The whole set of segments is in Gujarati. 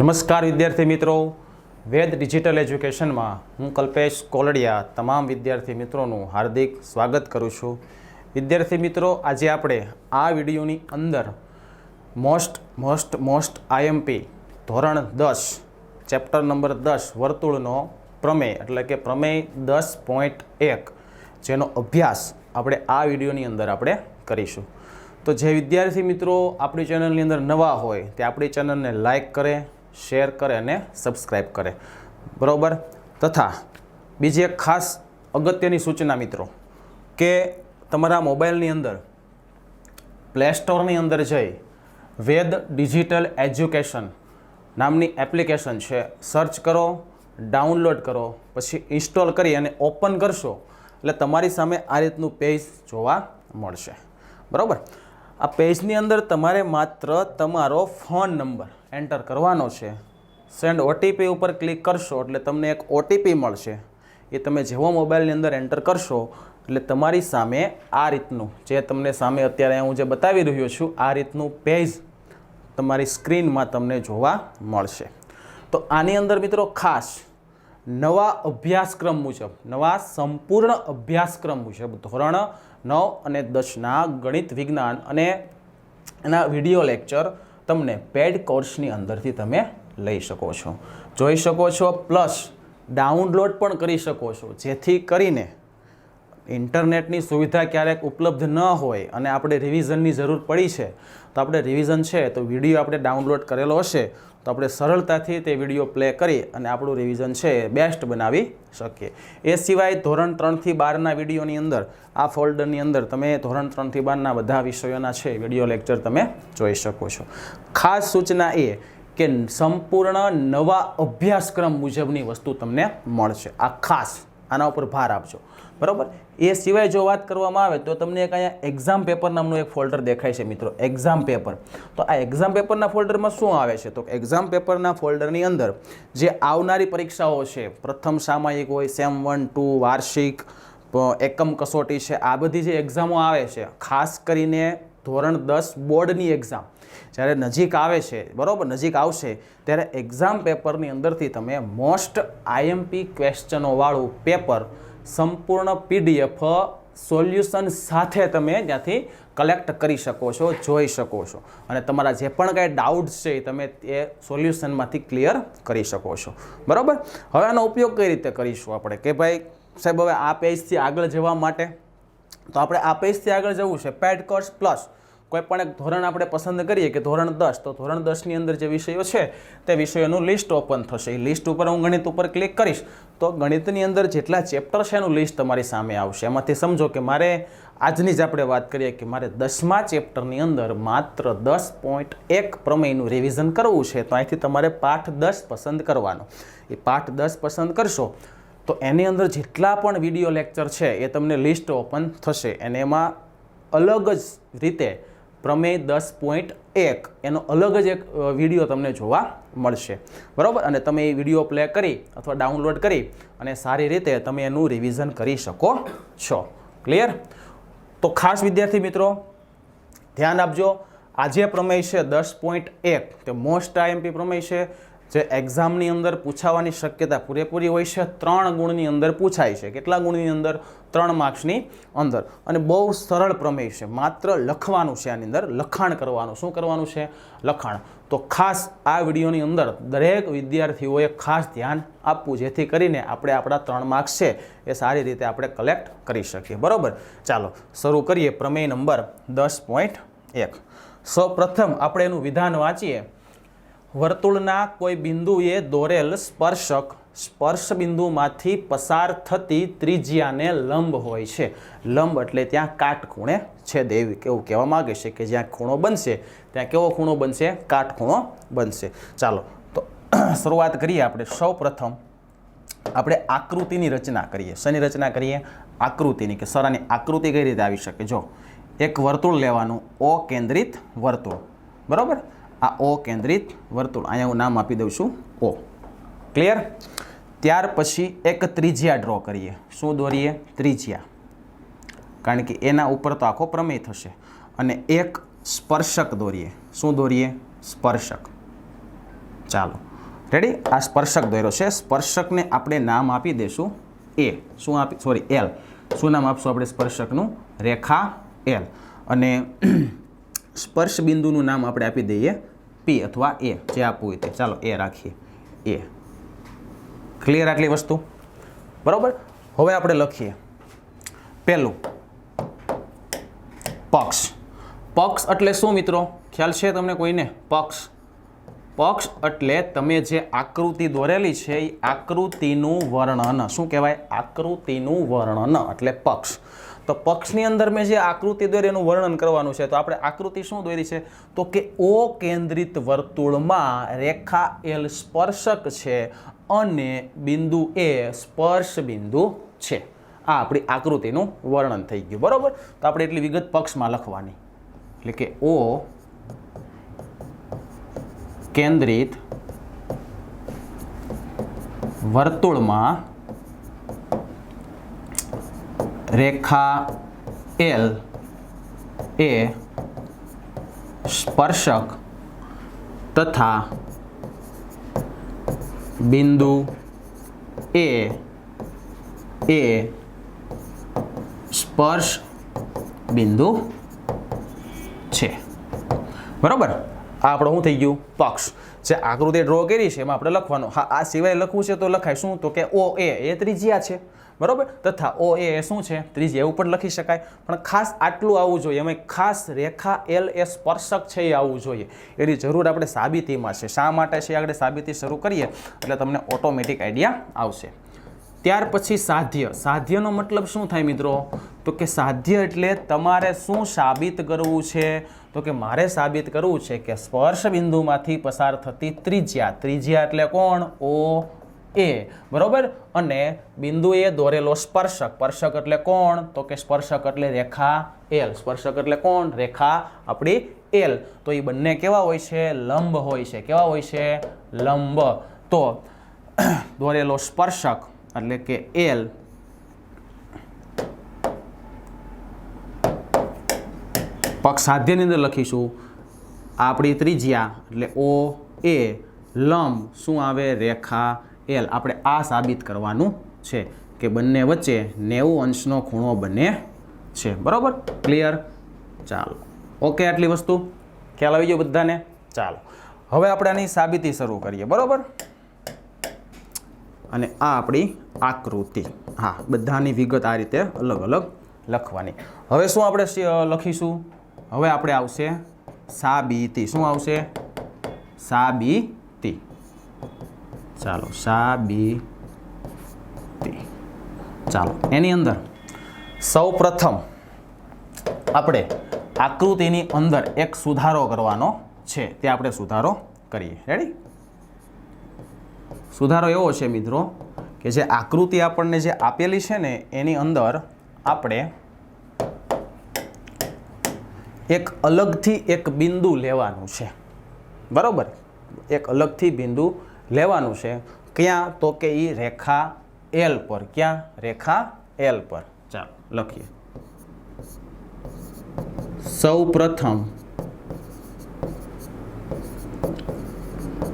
નમસ્કાર વિદ્યાર્થી મિત્રો. વેદ ડિજિટલ એજ્યુકેશનમાં હું કલ્પેશ કોલડિયા તમામ વિદ્યાર્થી મિત્રોનું હાર્દિક સ્વાગત કરું છું. વિદ્યાર્થી મિત્રો, આજે આપણે આ વિડીયોની અંદર મોસ્ટ મોસ્ટ મોસ્ટ આઈએમપી ધોરણ દસ, ચેપ્ટર નંબર દસ વર્તુળનો પ્રમેય, એટલે કે પ્રમેય દસ પોઈન્ટ એક, જેનો અભ્યાસ આપણે આ વિડીયોની અંદર આપણે કરીશું. તો જે વિદ્યાર્થી મિત્રો આપણી ચેનલની અંદર નવા હોય, તે આપણી ચેનલને લાઇક કરે શેર કરે અને સબસ્ક્રાઈબ કરે. બરાબર? તથા બીજી એક ખાસ અગત્યની સૂચના મિત્રો, કે તમારા મોબાઈલની અંદર પ્લે સ્ટોરની અંદર જઈ વેદ ડિજિટલ એજ્યુકેશન નામની એપ્લિકેશન છે, સર્ચ કરો, ડાઉનલોડ કરો, પછી ઇન્સ્ટોલ કરી અને ઓપન કરશો, એટલે તમારી સામે આ રીતનું પેજ જોવા મળશે. બરાબર? આ પેજની અંદર તમારે માત્ર તમારો ફોન નંબર એન્ટર કરવાનો છે. સેન્ડ ઓટીપી ઉપર ક્લિક કરશો એટલે તમને એક ઓટીપી મળશે. એ તમે જેવો મોબાઈલની અંદર એન્ટર કરશો એટલે તમારી સામે આ રીતનું, જે તમને સામે અત્યારે હું જે બતાવી રહ્યો છું, આ રીતનું પેજ તમારી સ્ક્રીનમાં તમને જોવા મળશે. તો આની અંદર મિત્રો ખાસ નવા અભ્યાસક્રમ મુજબ, નવા સંપૂર્ણ અભ્યાસક્રમ મુજબ ધોરણ નવ અને દસના ગણિત વિજ્ઞાન અને એના વીડિયો લેક્ચર તમને પેડ કોર્સની અંદરથી તમે લઈ શકો છો. જોઈ શકો છો, પ્લસ ડાઉનલોડ પણ કરી શકો છો, જેથી કરીને ઇન્ટરનેટની સુવિધા ક્યારેક ઉપલબ્ધ ન હોય અને આપણે રિવિઝનની જરૂર પડી છે. તો આપણે રિવિઝન છે, તો વીડિયો આપણે ડાઉનલોડ કરેલો હશે. તો આપણે સરળતાથી તે વીડિયો પ્લે કરી અને આપણું રિવિઝન છે બેસ્ટ બનાવી શકીએ. એ સિવાય ધોરણ ત્રણથી બારના વિડીયોની અંદર, આ ફોલ્ડરની અંદર તમે ધોરણ ત્રણથી બારના બધા વિષયોના છે વીડિયો લેક્ચર તમે જોઈ શકો છો. ખાસ સૂચના એ કે સંપૂર્ણ નવા અભ્યાસક્રમ મુજબની વસ્તુ તમને મળશે. આ ખાસ, આના ઉપર ભાર આપજો. બરાબર? એ સિવાય જો વાત કરવામાં આવે તો તમને એક અહીંયા એક્ઝામ પેપર નામનું એક ફોલ્ડર દેખાય છે મિત્રો એક્ઝામ પેપર તો આ એક્ઝામ પેપરના ફોલ્ડરમાં શું આવે છે? તો એક્ઝામ પેપરના ફોલ્ડરની અંદર જે આવનારી પરીક્ષાઓ છે, પ્રથમ સામાયિક હોય સેમ વન ટુ વાર્ષિક એકમ કસોટી છે, આ બધી જે એક્ઝામો આવે છે, ખાસ કરીને ધોરણ દસ બોર્ડની એક્ઝામ જ્યારે નજીક આવે છે, બરાબર? નજીક આવશે, ત્યારે એક્ઝામ પેપરની અંદરથી તમે મોસ્ટ આઈએમપી ક્વેશ્ચનોવાળું પેપર સંપૂર્ણ પીડીએફ સોલ્યુશન સાથે તમે ત્યાંથી કલેક્ટ કરી શકો છો, જોઈ શકો છો. અને તમારા જે પણ કાંઈ ડાઉટ્સ છે એ તમે એ સોલ્યુશનમાંથી ક્લિયર કરી શકો છો. બરાબર? હવે આનો ઉપયોગ કઈ રીતે કરીશું આપણે? કે ભાઈ, સાહેબ, હવે આ પેજથી આગળ જવા માટે? તો આપણે આ પેજથી આગળ જવું છે. પેડ કોર્સ પ્લસ કોઈ પણ એક ધોરણ આપણે પસંદ કરીએ કે ધોરણ દસ, તો ધોરણ દસની અંદર જે વિષયો છે, તે વિષયોનું લિસ્ટ ઓપન થશે. એ લિસ્ટ ઉપર હું ગણિત ઉપર ક્લિક કરીશ, તો ગણિતની અંદર જેટલા ચેપ્ટર છે એનું લિસ્ટ તમારી સામે આવશે. એમાંથી સમજો કે મારે આજની જ આપણે વાત કરીએ કે મારે દસમા ચેપ્ટરની અંદર માત્ર દસ પોઈન્ટ એક પ્રમેયનું રિવિઝન કરવું છે, તો અહીંથી તમારે પાઠ દસ પસંદ કરવાનો. એ પાઠ દસ પસંદ કરશો, તો એની અંદર જેટલા પણ વીડિયો લેક્ચર છે, એ તમને લિસ્ટ ઓપન થશે. અને એમાં અલગ જ રીતે પ્રમેય દસ પોઈન્ટ એક. એનો અલગ જ એક વીડિયો તમને જોવા મળશે. બરાબર? અને તમે એ વીડિયો પ્લે કરી અથવા ડાઉનલોડ કરી અને સારી રીતે તમે એનું રિવિઝન કરી શકો છો. ક્લિયર તો ખાસ વિદ્યાર્થી મિત્રો, ધ્યાન આપજો. આજે પ્રમેય છે દસ પોઈન્ટ એક. તે મોસ્ટ આઈએમપી પ્રમેય છે. જે એક્ઝામની અંદર પૂછાવાની શક્યતા પૂરેપૂરી હોય છે, ત્રણ ગુણની અંદર પૂછાય છે. કેટલા ગુણની અંદર? ત્રણ માર્ક્સની અંદર. અને બહુ સરળ પ્રમેય છે. માત્ર લખવાનું છે આની અંદર. લખાણ કરવાનું. શું કરવાનું છે? લખાણ. તો ખાસ આ વિડીયોની અંદર દરેક વિદ્યાર્થીઓએ ખાસ ધ્યાન આપવું, જેથી કરીને આપણે આપણા ત્રણ માર્ક્સ છે એ સારી રીતે આપણે કલેક્ટ કરી શકીએ. બરાબર? ચાલો, શરૂ કરીએ પ્રમેય નંબર દસ પોઈન્ટ એક. સૌ પ્રથમ આપણે એનું વિધાન વાંચીએ. વર્તુળના કોઈ બિંદુએ દોરેલ સ્પર્શક સ્પર્શ બિંદુમાંથી પસાર થતી ત્રિજ્યાને લંબ હોય છે. લંબ એટલે ત્યાં કાટખૂણે છે દેવી. કેવું કહેવા માગે છે કે જ્યાં ખૂણો બનશે, ત્યાં કેવો ખૂણો બનશે? કાટખૂણો બનશે. ચાલો, તો શરૂઆત કરીએ આપણે. સૌ આપણે આકૃતિની રચના કરીએ. શેની રચના કરીએ? આકૃતિની, કે સરાની આકૃતિ કઈ રીતે આવી શકે? જો, એક વર્તુળ લેવાનું, અકેન્દ્રિત વર્તુળ. બરાબર? આ ઓ કેન્દ્રિત વર્તુળ. અહીંયા હું નામ આપી દઉં છું ઓ. ક્લિયર ત્યાર પછી એક ત્રિજ્યા ડ્રો કરીએ. શું દોરીએ? ત્રિજ્યા. કારણ કે એના ઉપર તો આખો પ્રમેય થશે. અને એક સ્પર્શક દોરીએ. શું દોરીએ? સ્પર્શક. ચાલો. રેડી આ સ્પર્શક દોર્યો છે. સ્પર્શકને આપણે નામ આપી દઈશું એ શું આપી? સોરી એલ શું નામ આપશું આપણે સ્પર્શકનું? રેખા એલ અને સ્પર્શ બિંદુનું નામ આપણે આપી દઈએ. પી અથવા એ જે આપવું હોય તે. ચાલો એ રાખીએ. એ ક્લિયર આટલી વસ્તુ? બરાબર? હવે આપણે લખીએ. પહેલું. પક્ષ. પક્ષ એટલે શું, મિત્રો? ખ્યાલ છે તમને કોઈને? પક્ષ. પક્ષ એટલે તમે જે આકૃતિ દોરેલી છે એ આકૃતિનું વર્ણન. શું કહેવાય? આકૃતિનું વર્ણન એટલે પક્ષ. તો પક્ષની અંદર મેં જે આકૃતિ દોરી એનું વર્ણન કરવાનું છે, તો આપણે આકૃતિ શું દોરી છે? તો કે ઓ કેન્દ્રિત વર્તુળમાં રેખા એલ સ્પર્શક છે અને બિંદુ એ સ્પર્શ બિંદુ છે. આ આપણી આકૃતિનું વર્ણન થઈ ગયું. બરાબર? તો આપણે એટલી વિગત પક્ષમાં લખવાની. એટલે કે ઓ કેન્દ્રિત વર્તુળમાં રેખા એલ એ સ્પર્શક તથા બિંદુ એ એ સ્પર્શ બિંદુ છે. બરાબર? આ આપણો શું થઈ ગયું? પક્ષ. જે આકૃતિ ડ્રો કરી છે એમાં આપણે લખવાનું. હા, આ સિવાય લખવું છે તો લખાય શું? તો કે ઓ એ એ ત્રિજ્યા છે. બરાબર? તથા ઓ એ શું છે? ત્રિજ્યા એવું પણ લખી શકાય. પણ ખાસ આટલું આવવું જોઈએ. એમાં ખાસ રેખા એલ એ સ્પર્શક છે એ આવવું જોઈએ. એની જરૂર આપણે સાબિતીમાં છે. શા માટે છે? આપણે સાબિતી શરૂ કરીએ એટલે તમને ઓટોમેટિક આઈડિયા આવશે. ત્યાર પછી સાધ્ય. સાધ્યનો મતલબ શું થાય મિત્રો? તો કે સાધ્ય એટલે તમારે શું સાબિત કરવું છે? તો કે મારે સાબિત કરવું છે કે સ્પર્શ બિંદુમાંથી પસાર થતી ત્રિજ્યા. ત્રિજ્યા એટલે કોણ? ઓ, એ. બરોબર? અને બિંદુ એ દોરેલો સ્પર્શક. સ્પર્શક એટલે કોણ? તો કે સ્પર્શક એટલે રેખા એલ. સ્પર્શક એટલે કોણ? રેખા આપણી એલ. તો એ બંને કેવા હોય છે? લંબ હોય છે. કેવા હોય છે? લંબ. તો દોરેલો સ્પર્શક એટલે કે એલ પક્ષ સાધ્યની અંદર લખીશું. આપણી ત્રિજ્યા એટલે ઓ એ લંબ, શું આવે? રેખા એલ આપણે આ સાબિત કરવાનું છે કે બંને વચ્ચે નેવું અંશનો ખૂણો બને છે. બરાબર? ક્લિયર ચાલો. ઓકે આટલી વસ્તુ. ખ્યાલ આવી ગયો બધાને? ચાલો. હવે આપણે આની સાબિતી શરૂ કરીએ. બરાબર? અને આ આપણી આકૃતિ. હા, બધાની વિગત આ રીતે અલગ અલગ લખવાની. હવે શું આપણે લખીશું? હવે આપણે આવશે સાબિતી. શું આવશે? સાબિતી. ચાલો સાબિતી. ચાલો, એની અંદર સૌ પ્રથમ આપણે આકૃતિની અંદર એક સુધારો કરવાનો છે. તે આપણે સુધારો કરીએ. રેડી સુધારો એવો છે મિત્રો કે જે આકૃતિ આપણને જે આપેલી છે ને, એની અંદર આપણે એક અલગથી એક બિંદુ લેવાનું છે. બરાબર? એક અલગથી બિંદુ લેવાનું છે. ક્યાં? તો કે એ રેખા એલ પર. ક્યાં? રેખા એલ પર. ચાલો, લખીએ. સૌ પ્રથમ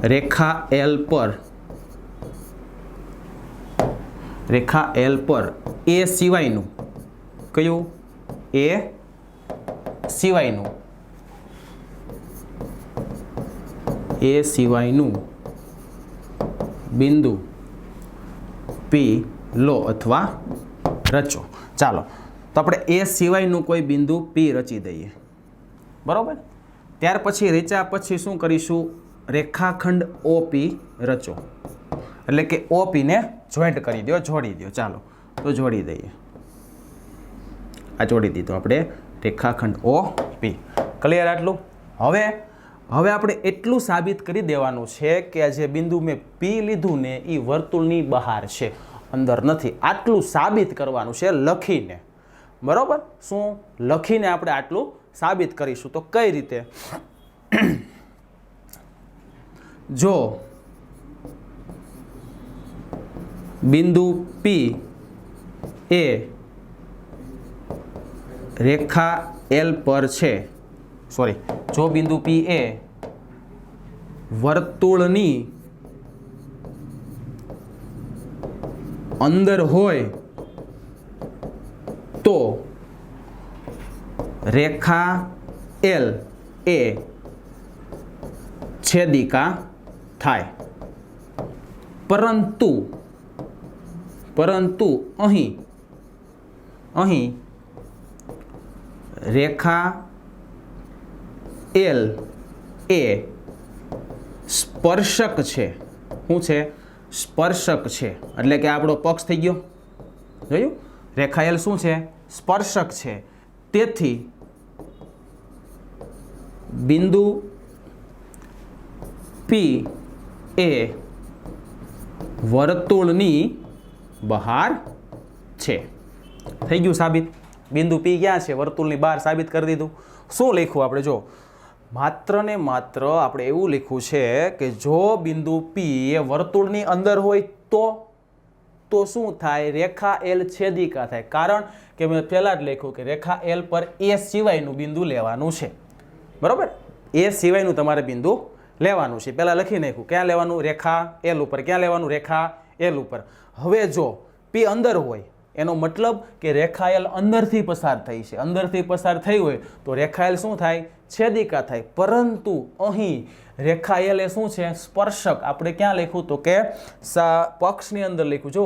રેખા એલ પર રેખા એલ પર એ સિવાયનું કયું? એ સિવાયનું. એ સિવાયનું બિંદુ પી લો અથવા રચો. ચાલો, તો આપણે એ સિવાયનું કોઈ બિંદુ પી રચી દઈએ. બરાબર? ત્યાર પછી રેચા પછી શું કરીશું? રેખાખંડ ઓપી રચો. એટલે કે ઓપીને જોઈન્ટ કરી દો જોડી દો ચાલો, તો જોડી દઈએ. આ જોડી દીધો આપણે રેખાખંડ ઓ પી. ક્લિયર આટલું? હવે હવે આપણે એટલું સાબિત કરી દેવાનું છે કે આ જે બિંદુ મેં પી લીધું ને એ વર્તુળની બહાર છે, અંદર નથી. આટલું સાબિત કરવાનું છે લખીને. બરોબર? શું? લખીને આપણે આટલું સાબિત કરીશું. તો કઈ રીતે? જો બિંદુ પી એ રેખા એલ પર છે. સોરી જો બિંદુ પી એ વર્તુળની અંદર હોય તો રેખા એલ એ છેદિકા થાય. પરંતુ પરંતુ અહીં અહીં રેખા એલ એ સ્પર્શક છે. શું છે? સ્પર્શક છે. એટલે કે આપણો પક્ષ થઈ ગયો. જોયું? રેખા એલ શું છે? સ્પર્શક છે. તેથી બિંદુ પી એ વર્તુળની બહાર છે. થઈ ગયું સાબિત. બિંદુ પી ક્યાં છે? વર્તુળની બહાર સાબિત કરી દીધું. શું લખ્યું આપણે? જો માત્ર ને માત્ર આપણે એવું લખ્યું છે કે જો બિંદુ પી એ વર્તુળની અંદર હોય તો તો શું થાય? રેખા એલ છેદિકા થાય. કારણ કે મેં પહેલાં જ લખ્યું કે રેખા એલ પર એ સિવાયનું બિંદુ લેવાનું છે. બરાબર? એ સિવાયનું તમારે બિંદુ લેવાનું છે. પહેલાં લખી નાખ્યું. ક્યાં લેવાનું? રેખા એલ ઉપર. ક્યાં લેવાનું? રેખા એલ ઉપર. હવે જો પી અંદર હોય, એનો મતલબ કે રેખાયેલ અંદરથી પસાર થઈ છે. અંદરથી પસાર થઈ હોય તો રેખાયેલ શું થાય? છેદિકા થાય. પરંતુ અહીં રેખા એ શું છે? સ્પર્શક. આપણે ક્યાં લખ્યું? તો કે પક્ષની અંદર લખ્યું. જો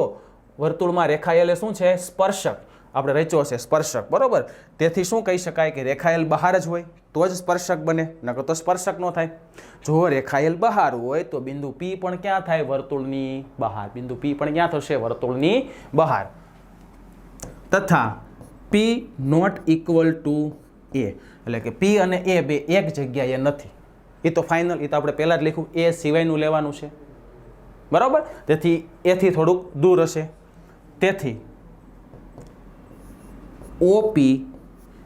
વર્તુળમાં રેખા એ શું છે? સ્પર્શક. આપણે રચ્યો છે સ્પર્શક. બરાબર? તેથી શું કહી શકાય કે રેખાયેલ બહાર જ હોય? તો જ સ્પર્શક બને, નકર તો સ્પર્શક ન થાય. જો રેખાયેલ બહાર હોય તો બિંદુ પી પણ ક્યાં થાય? વર્તુળની બહાર. બિંદુ પી પણ ક્યાં થશે? વર્તુળની બહાર. તથા P not equal to A એટલે કે પી અને એ બે એક જગ્યાએ નથી. એ તો ફાઇનલ એ તો આપણે પહેલાં જ લખ્યું. એ સિવાયનું લેવાનું છે. બરાબર? તેથી એથી થોડુંક દૂર હશે. તેથી OP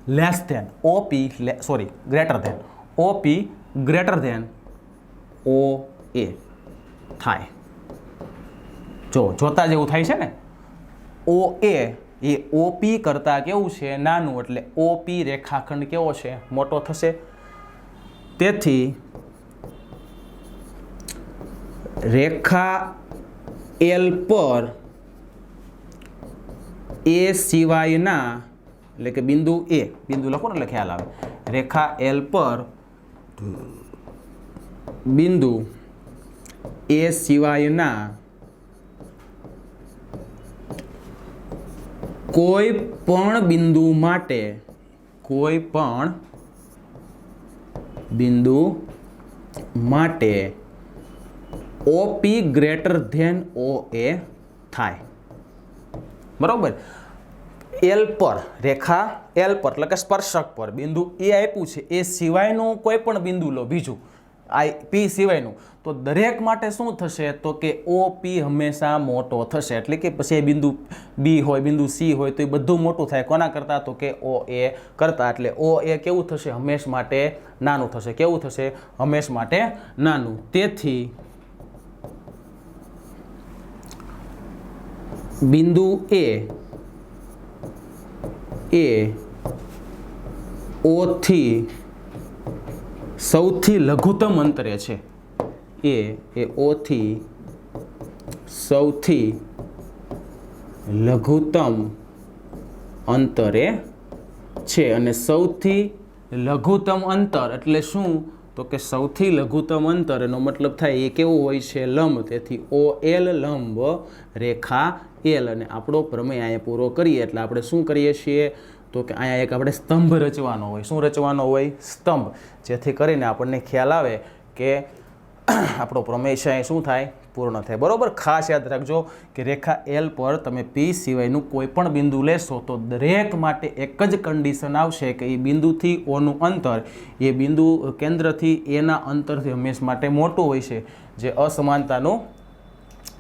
less than OP sorry greater than OP greater than O A થાય. જો, જોતા જેવું થાય છે ને? ઓ એ એ ઓપી કરતાં કેવું છે? નાનું, એટલે ઓપી રેખાખંડ કેવો છે? મોટો થશે. તેથી રેખા એલ પર એ સિવાયના એટલે કે બિંદુ એ, બિંદુ લખો ને એટલે ખ્યાલ આવે. રેખા એલ પર બિંદુ એ સિવાયના કોઈ પણ બિંદુ માટે, કોઈ પણ બિંદુ માટે OP greater than O A થાય. બરોબર? એલ પર, રેખા એલ પર, એટલે કે સ્પર્શક પર. બિંદુ એ આપ્યું છે. એ સિવાયનું કોઈ પણ બિંદુ લો. બીજું આઈ પી સિવાયનું. તો દરેક માટે શું થશે? તો કે ઓ પી હંમેશા મોટો થશે. એટલે કે પછી એ બિંદુ બી હોય, બિંદુ સી હોય, તો એ બધું મોટું થાય. કોના કરતાં? તો કે ઓ એ કરતાં. એટલે ઓ એ કેવું થશે? હંમેશ માટે નાનું થશે. કેવું થશે? હંમેશ માટે નાનું. તેથી બિંદુ એ એ ઓથી સૌથી લઘુત્તમ અંતરે છે. એ એ ઓથી સૌથી લઘુત્તમ અંતરે છે અને સૌથી લઘુત્તમ અંતર એટલે શું? તો કે સૌથી લઘુત્તમ અંતર એનો મતલબ થાય એ કેવું હોય છે લંબ. તેથી ઓ એલ લંબ, રેખા એલ. અને આપણો પ્રમેય અહીંયા પૂરો કરીએ એટલે આપણે શું કરીએ છીએ? તો કે અહીંયા એક આપણે સ્તંભ રચવાનો હોય. શું રચવાનો હોય? સ્તંભ. જેથી કરીને આપણને ખ્યાલ આવે કે આપણો પ્રમેય છે શું થાય? પૂર્ણ થાય. બરાબર? ખાસ યાદ રાખજો કે રેખા એલ પર તમે પી સિવાયનું કોઈ પણ બિંદુ લેશો તો દરેક માટે એક જ કન્ડિશન આવશે કે એ બિંદુથી ઓનું અંતર, એ બિંદુ કેન્દ્રથી એના અંતરથી હંમેશ માટે મોટું હોય છે, જે અસમાનતાનું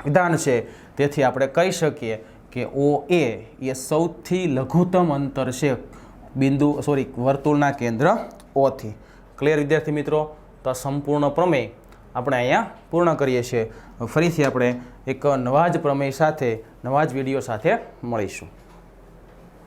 વિધાન છે. તેથી આપણે કહી શકીએ કે ઓ એ એ સૌથી લઘુત્તમ અંતર છે બિંદુ સોરી વર્તુળના કેન્દ્ર ઓથી ક્લિયર વિદ્યાર્થી મિત્રો? તો સંપૂર્ણ પ્રમેય આપણે અહીંયા પૂર્ણ કરીએ છીએ. ફરીથી આપણે એક નવા જ પ્રમેય સાથે, નવા જ વીડિયો સાથે મળીશું.